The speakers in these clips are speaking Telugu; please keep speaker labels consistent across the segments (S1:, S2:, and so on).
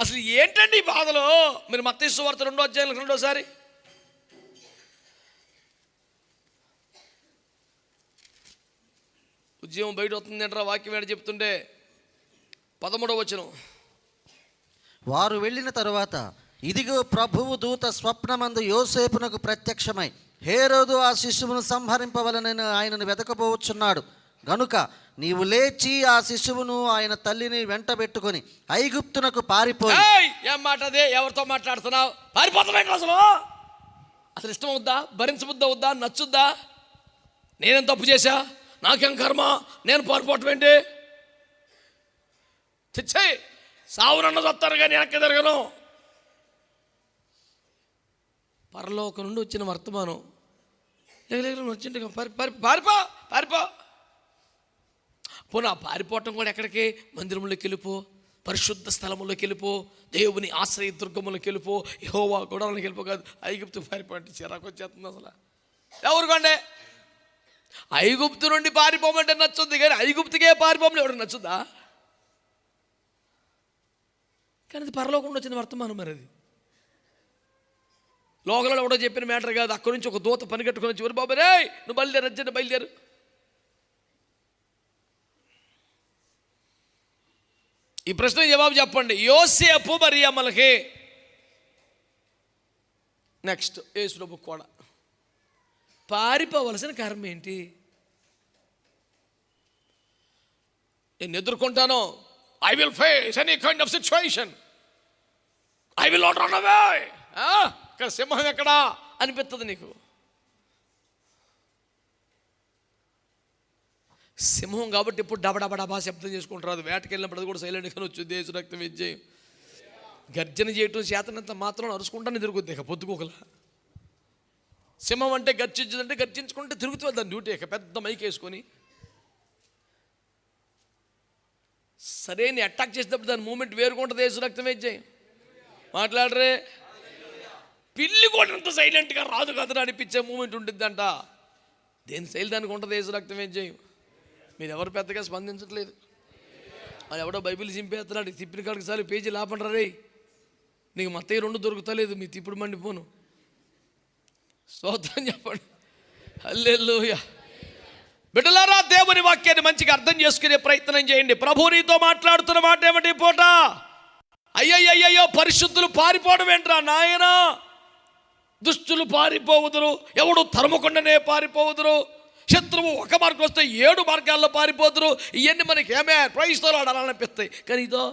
S1: అసలు ఏంటండి ఈ మీరు మత్తయి వార్త రెండో అధ్యాయులు రెండోసారి. ఉద్యమం బయట వస్తుంది అంటారా వాక్యం ఏడు చెప్తుంటే? పదమూడవ వచనం.
S2: వారు వెళ్ళిన తరువాత ఇదిగో ప్రభువు దూత స్వప్నమందు యోసేపునకు ప్రత్యక్షమై హేరోదు ఆ శిశువును సంహరింపవలనని ఆయనను వెతకపోవచ్చున్నాడు గనుక నీవు లేచి ఆ శిశువును ఆయన తల్లిని వెంటబెట్టుకొని ఐగుప్తునకు పారిపోయి
S1: ఏం మాట అదే ఎవరితో మాట్లాడుతున్నావు? పారిపోతామేంటి అసలు? అసలు ఇష్టం అవుద్దా? భరించబుద్దా వద్దా నచ్చుద్దా? నేనేం తప్పు చేశా? నాకేం కర్మ? నేను పారిపోవటం ఏంటి? తెచ్చే సావునన్న చస్తాను కానీ వెనక్కి తిరగను? పరలోకం నుండి వచ్చిన వర్తమానం. లేక లేక వచ్చిండు పారి పారి పారిపో పారిపో. పోనా పారిపోవటం కూడా ఎక్కడికి? మందిరంలోకి వెళ్ళిపో పరిశుద్ధ స్థలంలోకి వెళ్ళిపో దేవుని ఆశ్రయ దుర్గములోకి వెళ్ళిపో యహోవా గొడవలకి వెళ్ళిపో కాదు. ఐగుప్తు పారిపోయి చిరాకు వచ్చేస్తుంది అసలు. ఎవరికండే ఐగుప్తు నుండి పారిపోమంటే నచ్చుద్ది కానీ ఐగుప్తుకే పారిపోమని ఎవరికి నచ్చుద్దా? కానీ అది పరలోకంలో వచ్చిన వర్తమానం మరి అది. లోకలలో కూడా చెప్పిన మ్యాటర్ కాదు. అక్కడి నుంచి ఒక దూత పని కట్టుకొని చివరి బాబు రే నువ్వు బయలుదేరు అర్జెంట్ బయలుదేరు. ఈ ప్రశ్న జవాబు చెప్పండి. యోసేపు మరి అమలకి నెక్స్ట్ యేసుప్రభు కూడా పారిపోవలసిన కారణం ఏంటి? నేను ఎదుర్కొంటాను? I will face any kind of situation I will not run away ఇక్కడ సింహం ఎక్కడా? అనిపిస్తుంది నీకు. సింహం కాబట్టి ఇప్పుడు డబడబడబా శబ్దం చేసుకుంటారు అది వేటకి వెళ్ళినప్పుడు కూడా సైలెంట్గా వచ్చి దేశ రక్తం విజయం గర్జన చేయటం చేతనంత మాత్రం అరుచుకుంటానే తిరుగుద్ది. ఇక పొద్దుకోకలా సింహం అంటే గర్జించదంటే గర్జించుకుంటే తిరుగుతుంది దాని డ్యూటీ. ఇక పెద్ద మైక్ వేసుకొని సరే నీ అటాక్ చేసేటప్పుడు దాని మూమెంట్ వేరుకుంటుంది దేశ రక్తం విజయం మాట్లాడరే. పిల్లి కొట్టినంత సైలెంట్గా రాదు కదరా అనిపించే మూమెంట్ ఉంటుందంట దేని శైలి దానికి ఉంటుంది? దేశ రక్తం విజయం మీరు ఎవరు పెద్దగా స్పందించట్లేదు? అది ఎవడో బైబిల్ చింపేస్తున్నాడు తిప్పిన కాడికి సార్లు పేజీ లాపండ్రా రే నీకు మత్తయ్య రెండు దొరుకుతలేదు మీ తిప్పుడు మండిపోను. స్తోత్రం చెప్పండి. హల్లెలూయా. బిడ్డలారా దేవుని వాక్యాన్ని మంచిగా అర్థం చేసుకునే ప్రయత్నం చేయండి. ప్రభు నీతో మాట్లాడుతున్న మాట ఏమిటి ఈ పూట? అయ్యయ్యయ్యో పరిశుద్ధులు పారిపోవడం ఏంట్రా నాయనా? దుష్టులు పారిపోవుదురు ఎవడు తరుముకుండానే పారిపోవుదురు. శత్రువు ఒక మార్గం వస్తే ఏడు మార్గాల్లో పారిపోదురు ఇవన్నీ మనకి ఏమే ప్రైస్తో ఆడాలనిపిస్తాయి కానీ ఇదో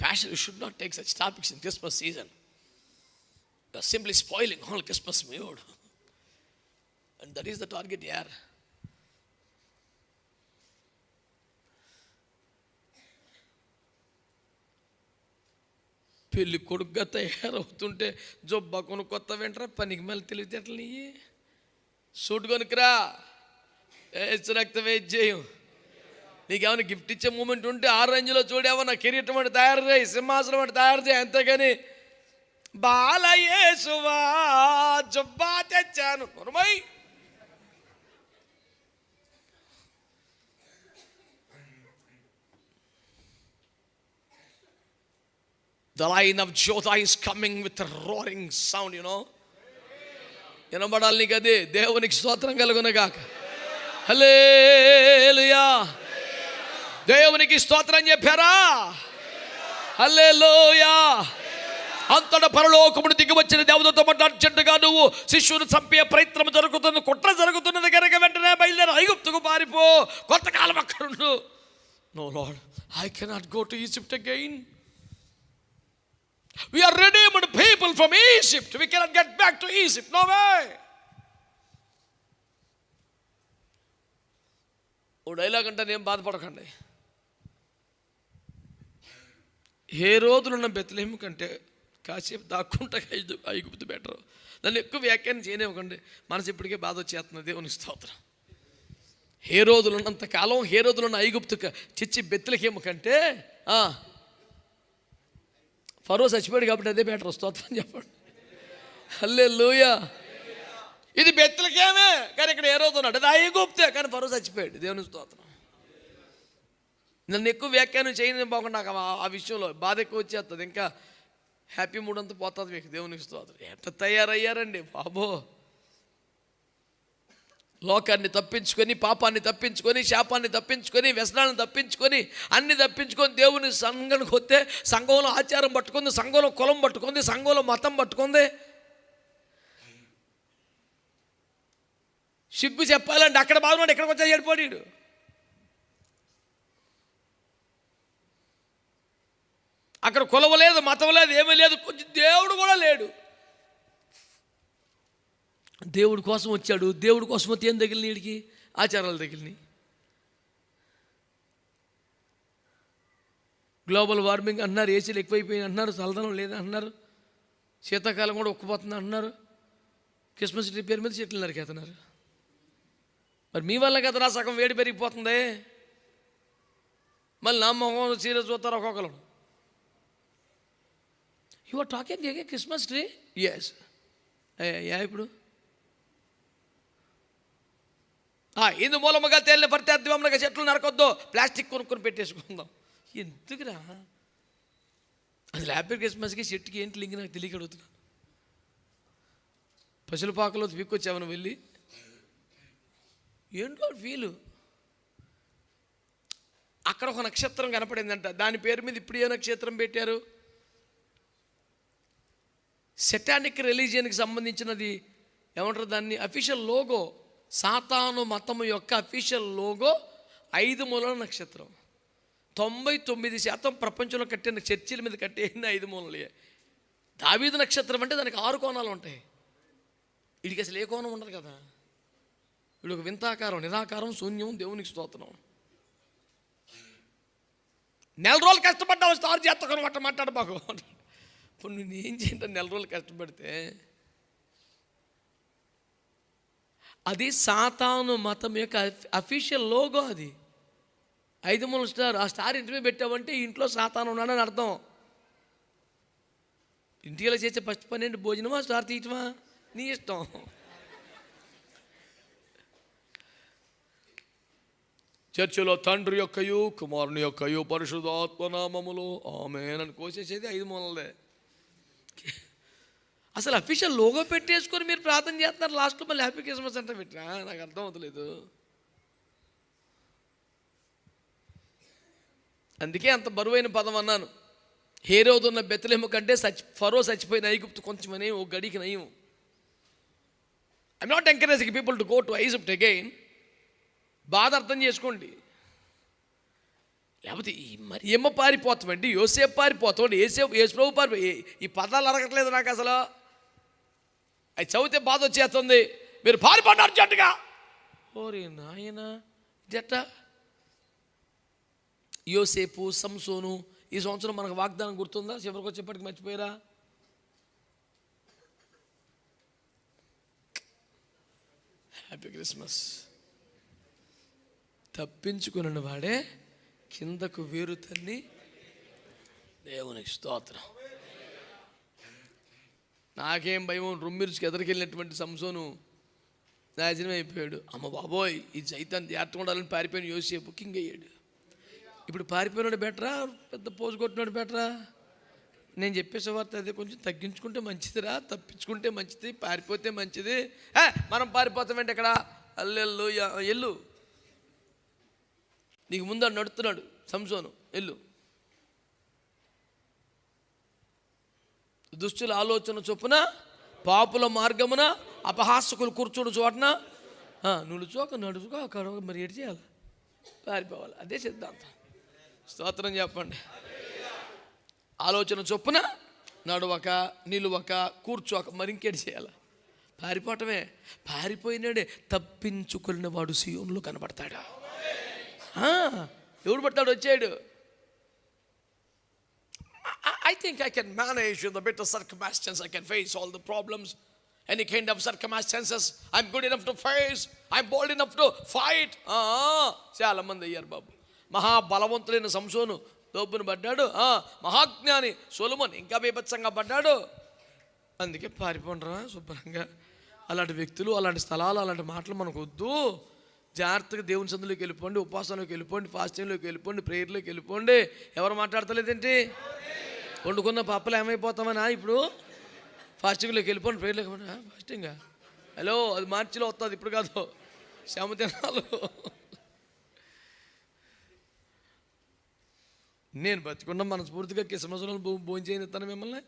S1: Passion, you should not take such topics in Christmas season. You are simply spoiling all Christmas mood. And that is the target here. పెళ్ళి కొడుకుగా తయారవుతుంటే జొబ్బా కొత్త వెంటరా పనికి మళ్ళీ తెలివితేటలు నీ. సూట్ కొనుక్కురా. రక్త రక్తం నీకేమైనా గిఫ్ట్ ఇచ్చే మూమెంట్ ఉంటే ఆ రేంజ్లో చూడేమన్నా కిరీటం అంటే తయారు చేయి సింహాసనం అంటే తయారు చేయి అంతేగాని బాలయేసువా జుబ్బా తెచ్చాను. నొరమై The line of Jotha is coming with a roaring sound, you know. వినబడాలి నీకు అది దేవునికి స్తోత్రం కలుగునగాక హలేలుయా దేవునికి స్తోత్రం చెప్పారా హల్లెలూయా అంతట పరలోకమును దిగివచ్చిన దేవతతో అర్జెంటుగా నువ్వు శిష్యుని చంపే ప్రయత్నం జరుగుతుంది కుట్ర జరుగుతున్నది కనుక వెంటనే బయలుదేరి. ఐగుప్తుకు పారిపో. కొంతకాలం అక్కడుండు. No lord I cannot go to Egypt again We are redeemed people from Egypt. We cannot get back to Egypt. No way. ఓ డైలాగ్ అంటే నేను బాధపడకండి ఏ రోజులున్న బెత్తలేము కంటే కాసేపు దాక్కుంటా ఐదు ఐగుప్తు బెటర్ దాన్ని ఎక్కువ వ్యాఖ్యానం చేయనివ్వకండి మనసు ఇప్పటికే బాధ వచ్చేస్తుంది దేవుని స్తోత్రం ఏ రోజులున్నంత కాలం ఏ రోజులున్న ఐగుప్తు చిచ్చి బెత్తలకేమ కంటే ఆ, ఫరో చచ్చిపోయాడు కాబట్టి అదే బెటర్ స్తోత్రం చెప్పండి. అల్లే లూయ ఇది బెత్తలకేమే కానీ ఇక్కడ ఏ రోజు ఉన్నాడు. అది ఐగుప్తే కానీ ఫరో చచ్చిపోయాడు. దేవుని స్తోత్రం. నన్ను ఎక్కువ వ్యాఖ్యానం చేయని బాగుండు నాకు ఆ- విషయంలో బాధ ఎక్కువ వచ్చేస్తుంది. ఇంకా హ్యాపీ మూడ్ అంతా పోతుంది మీకు దేవునికి స్తోత్రం. ఎంత తయారయ్యారండి బాబో. లోకాన్ని తప్పించుకొని పాపాన్ని తప్పించుకొని శాపాన్ని తప్పించుకొని వ్యసనాలను తప్పించుకొని అన్ని తప్పించుకొని దేవుని సంఘానికి వస్తే సంఘంలో ఆచారం పట్టుకుంది సంఘంలో కులం పట్టుకుంది సంఘంలో మతం పట్టుకుంది. సిగ్గు చెప్పాలంటే అక్కడ బాగున్నాడు ఎక్కడికి వచ్చా చెడిపోయాడు అక్కడ కులం లేదు మతం లేదు ఏమీ లేదు కొంచెం దేవుడు కూడా లేడు. దేవుడి కోసం వచ్చాడు దేవుడి కోసం వస్తే ఏం తగిలిన వీడికి? ఆచారాలు తగిలినాయి. గ్లోబల్ వార్మింగ్ అన్నారు ఏసీలు ఎక్కువైపోయినాయి అన్నారు చల్లదనం లేదు శీతాకాలం కూడా ఒక్కపోతుంది అంటున్నారు. క్రిస్మస్ ట్రీ పేరు మీద చెట్లు నరికేస్తున్నారు. మరి మీ వల్ల కదా నా సగం వేడి పెరిగిపోతుంది? మళ్ళీ నా మొహం సీరియస్ చూస్తారు ఒక్కొక్కరు. You are talking a Christmas tree yes yeah ఇప్పుడు ఆ, ఇందు మూలముగా తేలిన ప్రత్యర్థివంగా చెట్లు నరకొద్దు. ప్లాస్టిక్ కొనుక్కొని పెట్టేసుకుందాం. ఎందుకురా? అసలు హ్యాపీ క్రిస్మస్కి చెట్టుకి ఏంటి లింక్ నాకు తెలియక అడుగుతున్నాను. పసులపాకలో పీక్కొచ్చామని వెళ్ళి? ఏంటో ఫీలు అక్కడ ఒక నక్షత్రం కనపడిందంట. దాని పేరు మీద ఇప్పుడు ఏ నక్షత్రం పెట్టారు? సెటానిక్ రిలీజియన్కి సంబంధించినది. ఏమంటారు దాన్ని? Official logo. సాతాను మతము యొక్క అఫీషియల్ లోగో ఐదు మూలల నక్షత్రం. తొంభై తొమ్మిది శాతం ప్రపంచంలో కట్టిన చర్చిల మీద కట్టేసిన ఐదు మూలలే? దావీదు నక్షత్రం అంటే దానికి ఆరు కోణాలు ఉంటాయి. వీడికి అసలు ఏ కోణం ఉండదు కదా? వీడు ఒక వింతాకారం నిరాకారం శూన్యం దేవునికి స్తోత్రం. నెల రోజులు కష్టపడ్డావు స్టార్ చేతకొని మట్ట మాట్లాడబాకు ఇప్పుడు నేను ఏం చేయంటే నెల రోజులు కష్టపడితే అది సాతాను మతం యొక్క అఫీషియల్ లోగో అది. ఐదు మూల స్టార్ ఆ స్టార్ ఇంటి మీద పెట్టావంటే ఇంట్లో సాతాను ఉన్నాడని అర్థం. ఇంటికి చేసే ఫస్ట్ పని ఏంటి భోజనమా స్టార్ తీయటమా? నీ ఇష్టం. చర్చిలో తండ్రి యొక్కయు కుమారుని యొక్కయు పరిశుధాత్మనామములు ఆమె నన్ను కోసేసేది ఐదు మూలలే. అసలు అఫీషియల్ లోగో పెట్టేసుకొని మీరు ప్రార్థన చేస్తున్నారు. లాస్ట్లో మళ్ళీ హ్యాపీ క్రిస్మస్ అంటే పెట్టినా? నాకు అర్థం అవుతలేదు అందుకే అంత బరువైన పదం అన్నాను. హేరోదున్న బెత్తలేము కంటే చచ్చి ఫరో చచ్చిపోయిన ఐగుప్తు కొంచెమని ఓ గడికి నయం. I'm not encouraging people to go to Egypt again బాధ అర్థం చేసుకోండి. లేకపోతే ఈ మరి ఏమో పారిపోతామండి యోసేపు పారిపోతామండి ఏసేపు యేసుప్రభు పారిపో ఈ- ఈ పదాలు అరగట్లేదు నాకు అసలు. అవి చదివితే బాధ వచ్చేస్తుంది. మీరు పారిపోండి అర్జెంటుగా ఓరే నాయన జట్ట. యోసేపు సంసోను ఈ సంవత్సరం మనకు వాగ్దానం గుర్తుందా? చివరికి వచ్చేప్పటికి మర్చిపోయారా? హ్యాపీ క్రిస్మస్ తప్పించుకున్న వాడే కిందకు వేరు తల్లి దేవునికి స్తోత్రం. నాకేం భయం రొమ్మిరుచుకు ఎదరికెళ్ళినటువంటి సంసోను నాశనం అయిపోయాడు. అమ్మ బాబోయ్ ఈ జైతాన్ని జాగ్రత్తగా ఉండాలని పారిపోయిన యోసేపు బుకింగ్ అయ్యాడు. ఇప్పుడు పారిపోయినాడు బెటరా? పెద్ద పోజు కొట్టినాడు బెటరా? నేను చెప్పేసే వార్త అదే కొంచెం తగ్గించుకుంటే మంచిదిరా తప్పించుకుంటే మంచిది పారిపోతే మంచిది. మనం పారిపోతామంటే ఇక్కడ? అల్లెల్లు ఎల్లు. నీకు ముందు నడుతున్నాడు సంసోను ఎల్లు. దుష్టుల ఆలోచన చొప్పున పాపుల మార్గమున అపహాసకులు కూర్చుని చోటన ఆ, నులుచోక నడుచుకో అక్కడ మరి ఏడు చేయాలి? పారిపోవాలి. అదే సిద్ధాంతం. స్తోత్రం చెప్పండి. ఆలోచన చొప్పున నడవక నిలువక కూర్చోక మరి ఇంకేటి చేయాలి? పారిపోవటమే. పారిపోయినాడే తప్పించుకున్న వాడు సీఎంలో కనబడతాడా ఎవడు పడతాడు? వచ్చాడు. I think I can manage with the better circumstances. I can face all the problems. Any kind of circumstances, I'm good enough to face. I'm bold enough to fight. చాలా మంది అయ్యారు బాబు మహాబలవంతులైన సంసోను దోపును పడ్డాడు ఆ, మహాజ్ఞాని సొలుమన్ ఇంకా బీభత్సంగా పడ్డాడు అందుకే పారిపోండరా శుభ్రంగా అలాంటి వ్యక్తులు అలాంటి స్థలాలు అలాంటి మాటలు మనకు వద్దు జాగ్రత్తగా దేవుని సందులోకి వెళ్ళిపోండి ఉపాసనలోకి వెళ్ళిపోండి ఫాస్టింగ్లోకి వెళ్ళిపోండి ప్రేయర్లోకి వెళ్ళిపోండి ఎవరు మాట్లాడతలేదేంటి వండుకున్న పప్పలు ఏమైపోతామనా ఇప్పుడు? ఫాస్టింగ్లోకి వెళ్ళిపోండి ప్రేర్లోకి వెళ్ళిపోండి. ఫాస్టింగా. హలో అది మార్చిలో వస్తుంది ఇప్పుడు కాదు. శ్యామ తినాలు నేను బతికుండా మనస్ఫూర్తిగా కిసమసలు భోజనం చేయనిస్తాను మిమ్మల్ని.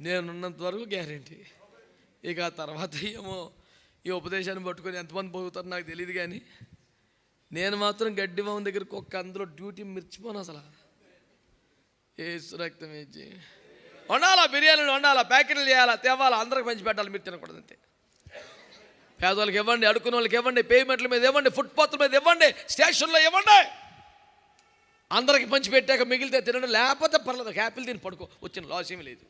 S1: నేనున్నంత వరకు గ్యారంటీ. ఇక ఆ తర్వాత ఏమో ఈ ఉపదేశాన్ని పట్టుకొని ఎంతమంది పోగుతారో నాకు తెలియదు కానీ నేను మాత్రం గడ్డి మామ దగ్గరకు ఒక్క అందులో డ్యూటీ మిర్చిపోను అసలు. ఏసు రక్తం వేచి వండాలా బిర్యానీలు వండాలా? ప్యాకెట్లు చేయాలా? తేవాలా? అందరికి పంచి పెట్టాలి మీరు తినకూడదు అంతే. పేదవాళ్ళకి ఇవ్వండి అడుకున్న వాళ్ళకి ఇవ్వండి పేమెంట్ల మీద ఇవ్వండి ఫుట్పాత్ల మీద ఇవ్వండి స్టేషన్లో ఇవ్వండి. అందరికి పంచి పెట్టాక మిగిలితే తినండి లేకపోతే పర్లేదు హ్యాపీలు తిని పడుకో వచ్చిన లాస్ ఏమీ లేదు.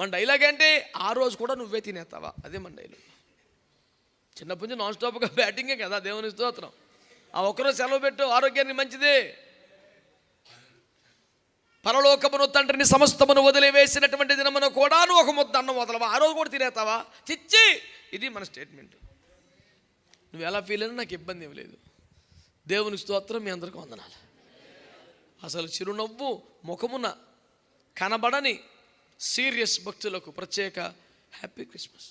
S1: మన డైలాగ్ ఏంటి? ఆ రోజు కూడా నువ్వే తినేస్తావా? అదే మన డైలాగ్ చిన్నప్పటి నుంచి నాన్ స్టాప్గా బ్యాటింగే కదా దేవుని స్తోత్రం. ఆ ఒక్కరోజు సెలవు పెట్టు ఆరోగ్యాన్ని మంచిది. పరలోకమును తండ్రిని సమస్తమును వదిలివేసినటువంటి దినమున కూడాను ఒక ముద్ద అన్నం వదలవా? ఆ రోజు కూడా తినేస్తావా? చిచ్చి! ఇది మన స్టేట్మెంట్ నువ్వు ఎలా ఫీల్ అయినా నాకు ఇబ్బంది ఏం లేదు. దేవుని స్తోత్రం మీ అందరికీ వందనాలు. అసలు చిరునవ్వు ముఖమున కనబడని సీరియస్ భక్తులకు ప్రత్యేక హ్యాపీ క్రిస్మస్